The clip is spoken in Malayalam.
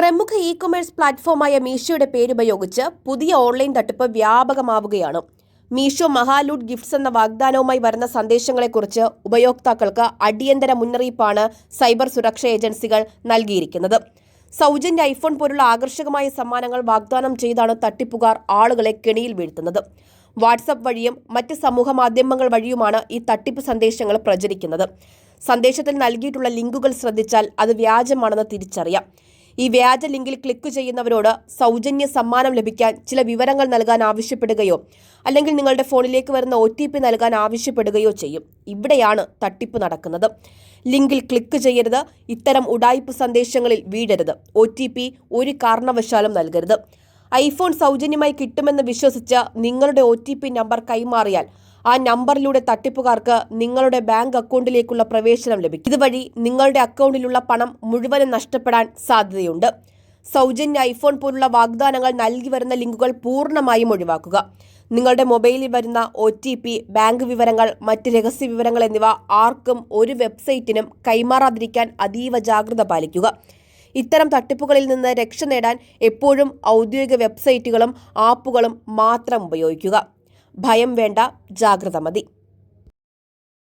പ്രമുഖ ഇ കൊമേഴ്സ് പ്ലാറ്റ്ഫോമായ മീഷോയുടെ പേരുപയോഗിച്ച് പുതിയ ഓൺലൈൻ തട്ടിപ്പ് വ്യാപകമാവുകയാണ്. മീഷോ മഹാലൂട്ട് ഗിഫ്റ്റ്സ് എന്ന വാഗ്ദാനവുമായി വരുന്ന സന്ദേശങ്ങളെക്കുറിച്ച് ഉപയോക്താക്കൾക്ക് അടിയന്തര മുന്നറിയിപ്പാണ് സൈബർ സുരക്ഷാ ഏജൻസികൾ നൽകിയിരിക്കുന്നത്. സൗജന്യ ഐഫോൺ പോലുള്ള ആകർഷകമായ സമ്മാനങ്ങൾ വാഗ്ദാനം ചെയ്താണ് തട്ടിപ്പുകാർ ആളുകളെ കെണിയിൽ വീഴ്ത്തുന്നത്. വാട്സപ്പ് വഴിയും മറ്റ് സമൂഹ മാധ്യമങ്ങൾ വഴിയുമാണ് ഈ തട്ടിപ്പ് സന്ദേശങ്ങൾ പ്രചരിക്കുന്നത്. സന്ദേശത്തിൽ നൽകിയിട്ടുള്ള ലിങ്കുകൾ ശ്രദ്ധിച്ചാൽ അത് വ്യാജമാണെന്ന് തിരിച്ചറിയാം. ഈ വ്യാജ ലിങ്കിൽ ക്ലിക്ക് ചെയ്യുന്നവരോട് സൗജന്യ സമ്മാനം ലഭിക്കാൻ ചില വിവരങ്ങൾ നൽകാൻ ആവശ്യപ്പെടുകയോ അല്ലെങ്കിൽ നിങ്ങളുടെ ഫോണിലേക്ക് വരുന്ന ഒ ടി പി നൽകാൻ ആവശ്യപ്പെടുകയോ ചെയ്യും. ഇവിടെയാണ് തട്ടിപ്പ് നടക്കുന്നത്. ലിങ്കിൽ ക്ലിക്ക് ചെയ്യരുത്. ഇത്തരം ഉടായ്പ സന്ദേശങ്ങളിൽ വീഴരുത് ഒ ടി പി ഒരു കാരണവശാലും നൽകരുത്. ഐഫോൺ സൗജന്യമായി കിട്ടുമെന്ന് വിശ്വസിച്ച് നിങ്ങളുടെ ഒ ടി പി നമ്പർ കൈമാറിയാൽ ആ നമ്പറിലൂടെ തട്ടിപ്പുകാർക്ക് നിങ്ങളുടെ ബാങ്ക് അക്കൗണ്ടിലേക്കുള്ള പ്രവേശനം ലഭിക്കും. ഇതുവഴി നിങ്ങളുടെ അക്കൗണ്ടിലുള്ള പണം മുഴുവനും നഷ്ടപ്പെടാൻ സാധ്യതയുണ്ട്. സൗജന്യ ഐഫോൺ പോലുള്ള വാഗ്ദാനങ്ങൾ നൽകി വരുന്ന ലിങ്കുകൾ പൂർണമായും ഒഴിവാക്കുക. നിങ്ങളുടെ മൊബൈലിൽ വരുന്ന ഒ ടി പി ബാങ്ക് വിവരങ്ങൾ മറ്റ് രഹസ്യ വിവരങ്ങൾ എന്നിവ ആർക്കും ഒരു വെബ്സൈറ്റിനും കൈമാറാതിരിക്കാൻ അതീവ ജാഗ്രത പാലിക്കുക. ഇത്തരം തട്ടിപ്പുകളിൽ നിന്ന് രക്ഷ നേടാൻ എപ്പോഴും ഔദ്യോഗിക വെബ്സൈറ്റുകളും ആപ്പുകളും മാത്രം ഉപയോഗിക്കുക. ഭയം വേണ്ട ജാഗ്രത മതി.